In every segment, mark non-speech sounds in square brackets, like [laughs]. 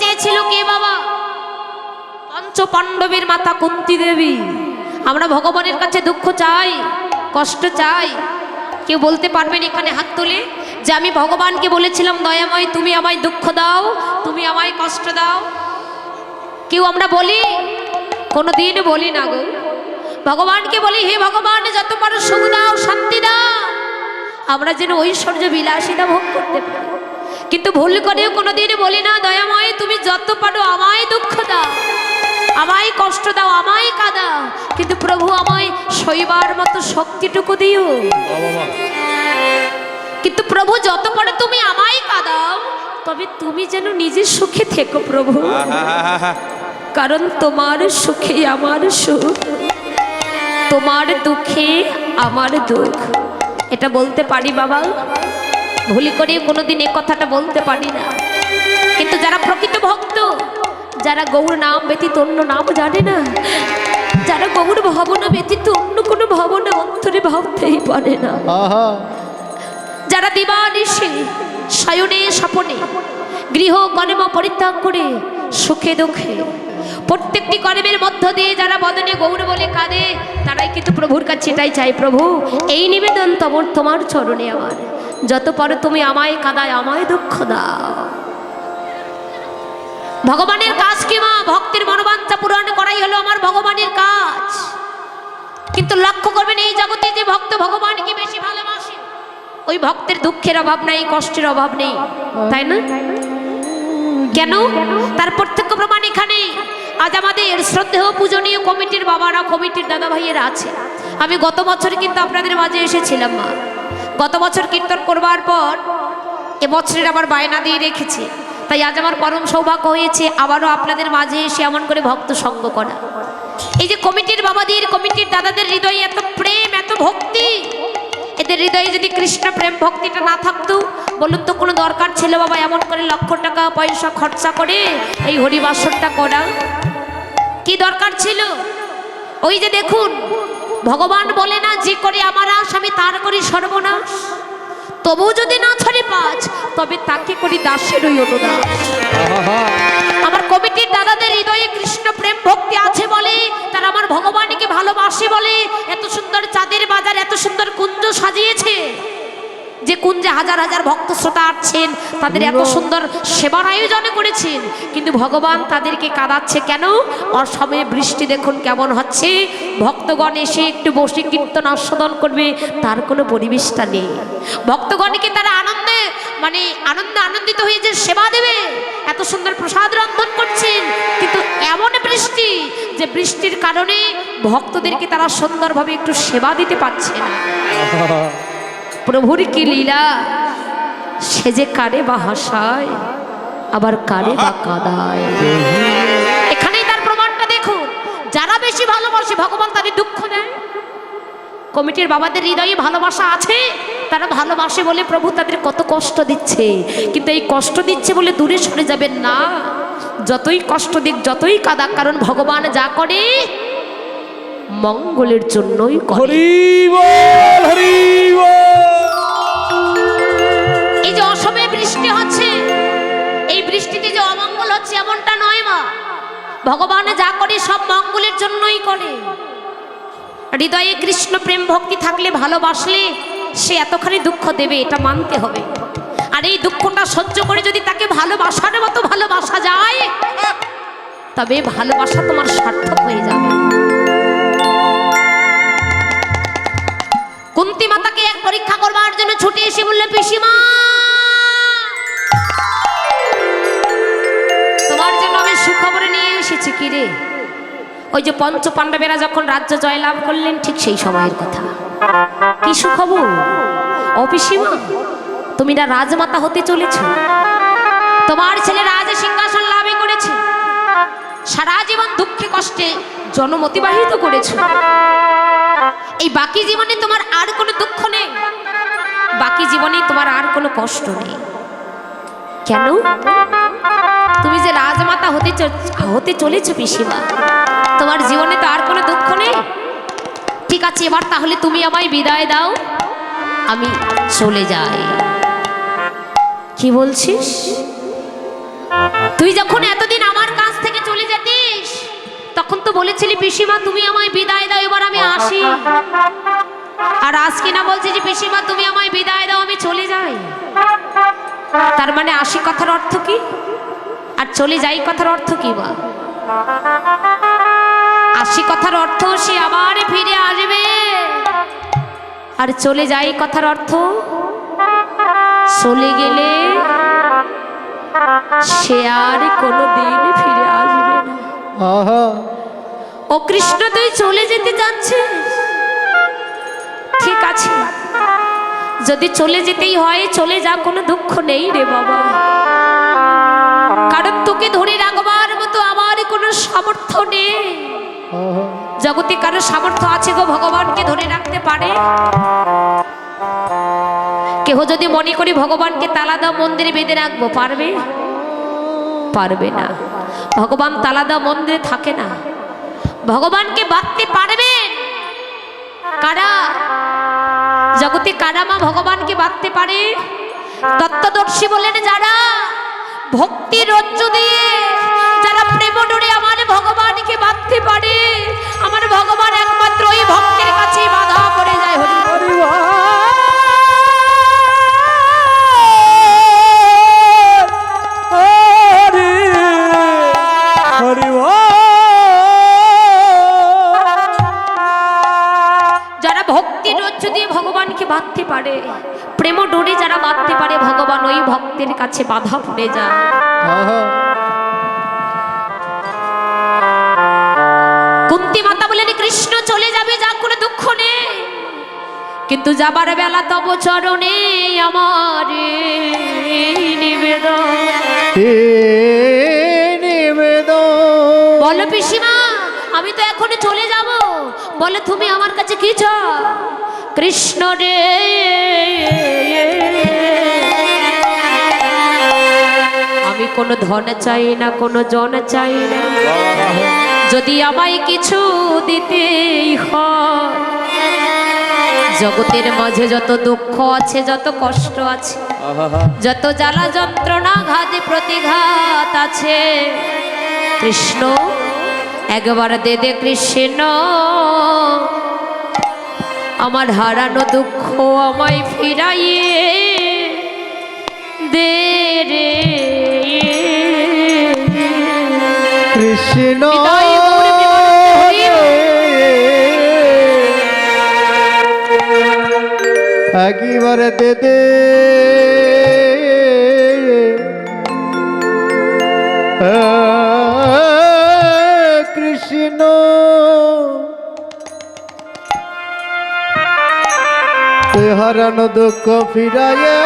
চেয়েছিল কে বাবা? পঞ্চ পাণ্ডবের মাতা কুন্তি দেবী। আমরা ভগবানের কাছে দুঃখ চাই, কষ্ট চাই। কেউ বলতে পারবেন এখানে হাত তুলে যে আমি ভগবানকে বলেছিলাম, দয়াময়, তুমি আমায় দুঃখ দাও, তুমি আমায় কষ্ট দাও। কেউ আমরা বলি কোনো দিন বলি না গো। ভগবানকে বলি, হে ভগবান, যত পারো সুখ দাও, শান্তি দাও। আমরা যেন ঐশ্বর্য বিলাসিতা ভোগ করতে পারি। কিন্তু ভুল করেও কোনোদিন বলি না, দয়াময়, তুমি যত পারো আমায় দুঃখ দাও। আমায় কষ্ট দাও, আমায় কাঁদাও কিন্তু প্রভু আমায় শৈবার মতো শক্তিটুকু দিও। কিন্তু প্রভু, যত পারো তুমি আমায় কাঁদাও, তবে তুমি যেন নিজের সুখে থেকো প্রভু। কারণ তোমার সুখে আমার সুখ, তোমার দুঃখে আমার দুঃখ। এটা বলতে পারি বাবা? ভুলি করে কোনোদিন এ কথাটা বলতে পারি না। কিন্তু যারা প্রকৃত ভক্ত যারা গৌর নাম ব্যতীত অন্য নাম জানে না যারা গৌর ভাবনা ব্যতীত অন্য কোনো ভাবনা অন্তরে ভাবতেই পারে না। যারা দিবানিশে শয়নে স্বপনে গৃহ কর্ম পরিত্যাগ করে সুখে দুঃখে প্রত্যেকটি কর্মের মধ্য দিয়ে যারা বদনে গৌর বলে কাঁদে তারাই কিন্তু প্রভুর কাছে এটাই চাই প্রভু এই নিবেদন তোমার তোমার চরণে আমার। যত পারো তুমি আমায় কাদায়, আমায় দুঃখ দাও। ভগবানের কাজ কি মা? ভক্তের মনোবাঞ্ছা পূরণ করাই হলো আমার ভগবানের কাজ। কিন্তু লক্ষ্য করবেন এই জগতে যে ভক্ত ভগবানকে বেশি ভালোবাসে, ওই ভক্তের দুঃখের অভাব নাই, কষ্টের অভাব নেই। তাই না? কেন? তার প্রত্যক্ষ প্রমাণ এখানে। আজ আমাদের শ্রদ্ধেয় পূজনীয় কমিটির বাবারা, কমিটির দাদা ভাইয়েরা আছে। আমি গত বছর কিন্তু আপনাদের মাঝে এসেছিলাম মা। গত বছর কীর্তন করবার পর এবছরের আবার বায়না দিয়ে রেখেছি। তাই আজ আমার পরম সৌভাগ্য হয়েছে আবারও আপনাদের মাঝে এসে এমন করে ভক্ত সঙ্গ করা। এই যে কমিটির বাবাদের, কমিটির দাদাদের হৃদয়ে এত প্রেম, এত ভক্তি, এদের হৃদয়ে যদি কৃষ্ণ প্রেম ভক্তিটা না থাকতো, বলুন তো কোনো দরকার ছিল বাবা এমন করে লক্ষ টাকা, পয়সা, খরচা করে এই হরিবাসরটা করা? কি দরকার ছিল? ওই যে দেখুন ভগবান বলে না যে করে আমার আশ আমি তার করি সর্বনাশ। তবু যদি না ছাড়ে পাঁচ তবে তাকে করি দাসের ওই অনুদাস আমার কমিটির দাদাদের হৃদয়ে কৃষ্ণ প্রেম ভক্তি আছে বলে তারা আমার ভগবানকে ভালোবাসে বলে এত সুন্দর চাঁদের বাজার এত সুন্দর কুঞ্জ সাজিয়েছে যে কুঞ্জে হাজার হাজার ভক্ত শ্রোতা আসছেন তাদের এত সুন্দর সেবার আয়োজন করেছেন কিন্তু ভগবান তাদেরকে কাঁদাচ্ছে কেন? অসময়ে বৃষ্টি দেখুন কেমন হচ্ছে। ভক্তগণ এসে একটু বসে কীর্তন আস্বাদন করবে তার কোনো পরিবেশটা নেই। ভক্তগণকে তারা আনন্দে মানে আনন্দে আনন্দিত হয়ে যে সেবা দেবে এত সুন্দর প্রসাদ রন্ধন করছেন কিন্তু এমন বৃষ্টি যে বৃষ্টির কারণে ভক্তদেরকে তারা সুন্দরভাবে একটু সেবা দিতে পারছে না। [laughs] প্রভুর কি লীলা? সে যে কারে বা হাসায় আবার কারে বা কাদায়। এখানেই তার প্রমাণটা দেখুন। যারা বেশি ভালোবাসে ভগবান তাদের দুঃখ দেয়। কমিটির বাবাদের হৃদয়ে ভালোবাসা আছে তারা ভালোবাসে বলে প্রভু তাদের কত কষ্ট দিচ্ছে। কিন্তু এই কষ্ট দিচ্ছে বলে দূরে সরে যাবেন না। যতই কষ্ট দিক যতই কাদাক কারণ ভগবান যা করে মঙ্গলের জন্যই করে। বৃষ্টিতে যে অমঙ্গল হচ্ছে এমনটা নয় মা। ভগবান যা করে সব মঙ্গলের জন্যই করে। হৃদয়ে কৃষ্ণ প্রেম ভক্তি থাকলে ভালোবাসলে সে এতখানি দুঃখ দেবে, এটা মানতে হবে। আর এই দুঃখটা সহ্য করে যদি তাকে ভালোবাসার মতো ভালোবাসা যায়, তবে ভালোবাসা তোমার সার্থক হয়ে যাবে। কুন্তি মাতাকে এক পরীক্ষা করবার জন্য ছুটে এসে বলল, পিসিমা সুখবরে নিয়ে এসেছি কি রে? ওই যে পঞ্চ পাণ্ডবেরা যখন রাজ্য জয়লাভ করলেন, ঠিক সেই সময়ের কথা। কি সুখবর? ও পিসিমা তুমি না রাজমাতা হতে চলেছ? তোমার ছেলে রাজ সিংহাসন লাভই করেছে। সারা জীবন দুঃখে কষ্টে জন্ম অতিবাহিত করেছে। এই বাকি জীবনে তোমার আর কোনো দুঃখ নেই? বাকি জীবনে তোমার আর কোনো কষ্ট নেই। কেন? তুমি যে রাজমাতা হতে হতে চলেছ পিসিমা, তোমার জীবনে তো আর কোনো দুঃখ নেই। ঠিক আছে, এবার তাহলে তুমি আমায় বিদায় দাও, আমি চলে যাই। কি বলছিস? তুই যখন এতদিন আমার কাছ থেকে চলে যেতিস, তখন তো বলেছিলি, পিসিমা, তুমি আমায় বিদায় দাও, এবার আমি আসি। আর আজকে না বলছি যে, পিসিমা, তুমি আমায় বিদায় দাও, আমি চলে যাই। তার মানে আসি কথার অর্থ কি? আর চলে যাই কথার অর্থ কি বা? আসি কথার অর্থ সে আবার ফিরে আসবে। আর চলে যাই কথার অর্থ চলে গেলে সে আর কোনো দিন ফিরে আসবে না। ও কৃষ্ণ তুই চলে যেতে যাচ্ছিস ঠিক আছে। যদি চলে যেতেই হয় চলে যা কোনো দুঃখ নেই রে বাবা। তোকে ধরে রাখবার মতো আমার কোনো সামর্থ্য নেই। জগতে কারও সামর্থ্য আছে গো ভগবানকে ধরে রাখতে পারে? কেহ যদি মনে করি ভগবানকে তালা দাও, মন্দিরে বেঁধে রাখব, পারবে? পারবে না। ভগবান তালা দাও, মন্দিরে থাকে না। ভগবানকে বাঁধতে পারবে? কারা? জগতে কারা মা ভগবানকে বাঁধতে পারে? তত্ত্বদর্শী বলেন যারা ভক্তি রজ্জ দিয়ে যারা প্রেম ডোরে আমার ভগবানকে বাঁধতে পারে, আমার ভগবান একমাত্র ওই ভক্তের কাছেই বাধা পড়ে যায়। যারা ভক্তি রজ্জ দিয়ে ভগবানকে বাঁধতে পারে প্রেম ডোরে যারা বাঁধতে পারে ভগবান ওই ভক্তের কাছে বাধা পড়ে যায়। কুন্তি মাতা বলেন কৃষ্ণ চলে যাবে যা কোনো দুঃখ নেই। কিন্তু যাবার বেলা তব চরণে আমার নিবেদন। বলো পিসিমা আমি তো এখন চলে যাব। বলে তুমি আমার কাছে কি চাও? কৃষ্ণ রে। কোনো ধন চাই না, কোনো জন চাই না। যদি আমায় কিছু হয়, জগতের মাঝে যত দুঃখ আছে, যত কষ্ট আছে, যত জ্বালা যন্ত্রণা, ঘাতে প্রতিঘাত আছে, কৃষ্ণ, একবার দে দে কৃষ্ণ। আমার হারানো দুঃখ আমায় ফিরাইয়ে দে রে। কৃষ্ণ একবার দে দে। কৃষ্ণ। হারানো দুঃখ ফিরাইয়া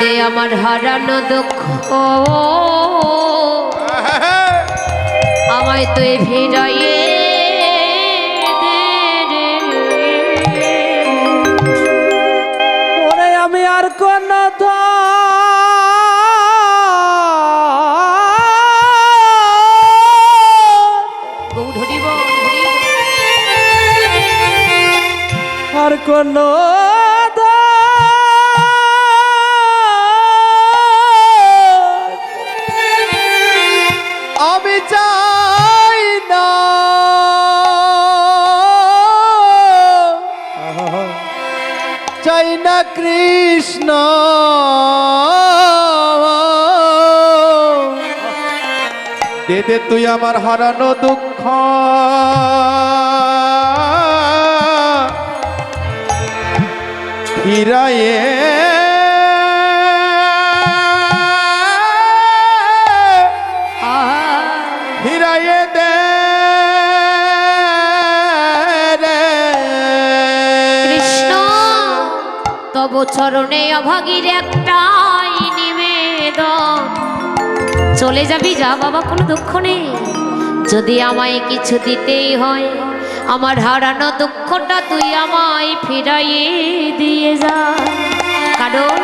বেদে আমার হারানো দুঃখ আমায় তুই দে। ওরে আমি আর কোন। আর কোন পেতে তুই আমার হারানো দুঃখ। ফিরায়ে চরণে অভাগীর একটা চলে যাবি যা বাবা, কোনো দুঃখ নেই। যদি আমায় কিছু দিতেই হয়, আমার হারানো দুঃখটা তুই আমায় ফিরাইয়ে দিয়ে যা। কারণ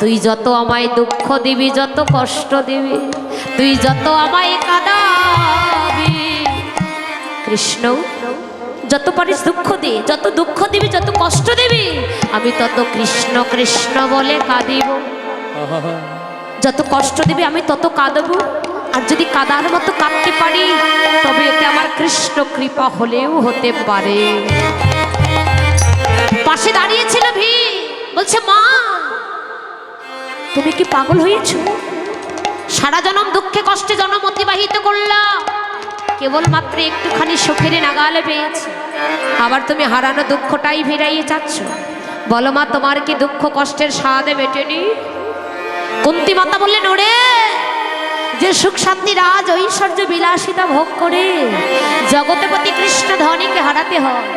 তুই যত আমায় দুঃখ দিবি, যত কষ্ট দিবি, তুই যত আমায় কাঁদাবি কৃষ্ণ, যত পারিস দুঃখ দে, যত দুঃখ দিবি, যত কষ্ট দিবি, আমি তত কৃষ্ণ কৃষ্ণ বলে কাঁদিব। যত কষ্ট দিবি আমি তত কাঁদবো। আর যদি কাদার মতো কাঁদতে পারি, তবে এতে আমার কৃষ্ণ কৃপা হলেও হতে পারে। পাশে দাঁড়িয়েছিল ভি বলছে, মা, তুমি কি পাগল হয়েছো? সারা জনম দুঃখে কষ্টে জনম অতিবাহিত করলাম কেবলমাত্র একটুখানি সুখের নাগালে পেয়েছি। আবার তুমি হারানো দুঃখটাই ফিরাইয়ে চাচ্ছ। বলো মা, তোমার কি দুঃখ কষ্টের স্বাদে মেটেনি? কুন্তি মাতা বললেন, ওরে, যে সুখ শান্তি রাজ ঐশ্বর্য বিলাসিতা ভোগ করে জগতপতি কৃষ্ণ ধনীকে হারাতে হয়,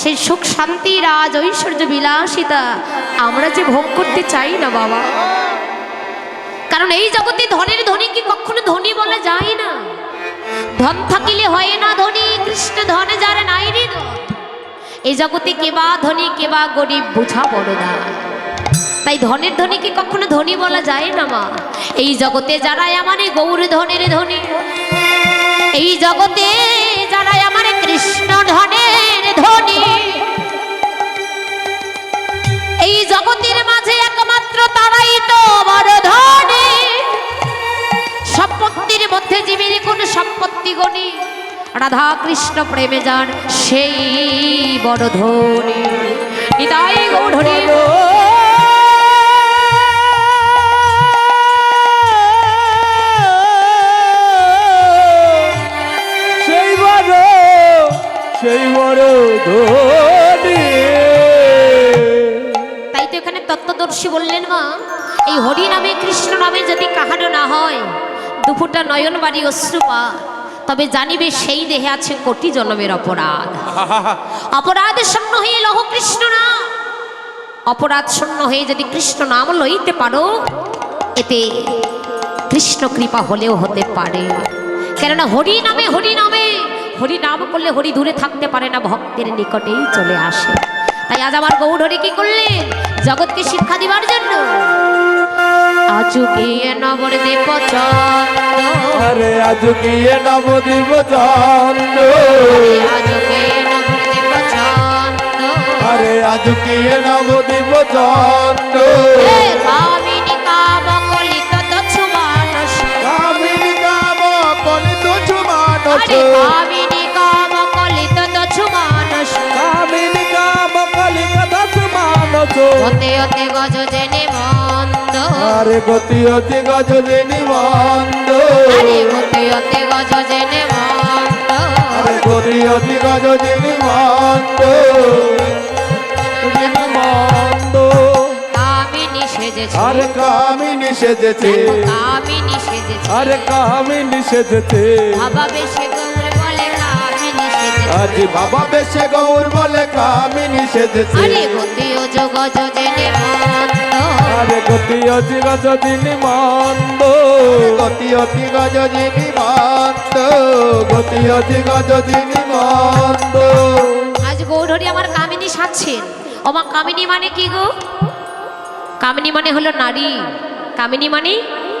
সেই সুখ শান্তি রাজ ঐশ্বর্য বিলাসিতা আমরা যে ভোগ করতে চাই না, বাবা। কারণ এই জগতে ধনের ধনীকে কখনো ধনী বলা যায় না? ধন থাকিলে হয় না ধনী, কৃষ্ণ ধনে যার নাই রে ধন। এই জগতে কেবা ধনী কেবা গরিব, বোঝা বুঝা বড়দা তাই ধনের ধনীকে কখনো ধনী বলা যায় না, মা? এই জগতে যারা আমার গৌর ধনের ধনী, এই জগতে যারা আমার কৃষ্ণ ধনের ধনী, এই জগতের মাঝে একমাত্র তারাই তো বড় ধনী। সম্পত্তির মধ্যে জীবের কোন সম্পত্তি গণি রাধা কৃষ্ণ প্রেমে যান সেই বড় ধনী। নিতাই গৌধনী নামে যদি কাহারও না হয় দুপুরটা নয়ন বাড়ি অশ্রুপা তবে জানিবে সেই দেহে আছে কোটি জন্মের অপরাধ। [laughs] অপরাধ শূন্য হয়ে লহ কৃষ্ণ না। অপরাধ শূন্য হয়ে যদি কৃষ্ণ নাম লইতে পারো এতে কৃষ্ণ কৃপা হলেও হতে পারে। কেননা হরি নামে হরি নামে হরি নাম করলে হরি দূরে থাকতে পারে না ভক্তের নিকটেই চলে আসে। তাই আজ আমার গৌরহরি কি করলেন? জগৎকে শিক্ষা দিবার জন্য আজু গিয়ে নবরদীপ চন্দ্র আরে আজ গিয়ে নবদ্বীপ চন্দ্র আজু গিয়ে নবরদীপ চন্দ্র আরে আজ গিয়ে নবদ্বীপ চন্দ্র হে কামিনী কাম কলিত দছু মানস। কামিনী কাম কলিত দছু মানস। হতে হতে গজ জেনে আরে গতি অতি মন্দ। আরে গজ জেনে মন্দ। আরে গতি অতি গজলিনী মন্দ। মন্দ। কামিনী সেজেছে আরে কামিনী সেজেছে কামিনী সেজেছে আরে কামিনী সেজেছে বাবা বেশে গৌর বলে কামিনী সেজেছে বাবা বেশে গৌর বলে কামিনী সেজেছে আরে গতি ও গজ জেনে মন্দ। আরে গতি অতি গজলিনী মন্দ গতি অতি গজলিনী মন্দ গতি অতি গজলিনী মন্দ আজ গৌরহরি আমার কামিনী সাজছেন ওমা কামিনী মানে কি গো? কামিনী মানে হলো নারী। কামিনী মানে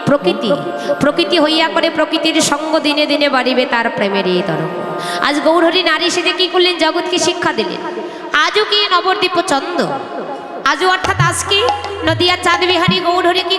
প্রকৃতি। প্রকৃতি হইয়া করে প্রকৃতির সঙ্গ দিনে দিনে বাড়িবে তার প্রেমের এই তরঙ্গ। আজ গৌরহরি নারী সেজে কি করলেন? জগৎকে শিক্ষা দিলেন। আজও কি নবদ্বীপ চন্দ্র আজও অর্থাৎ আজকে নদিয়া চাঁদ বিহারী গৌরহরি কি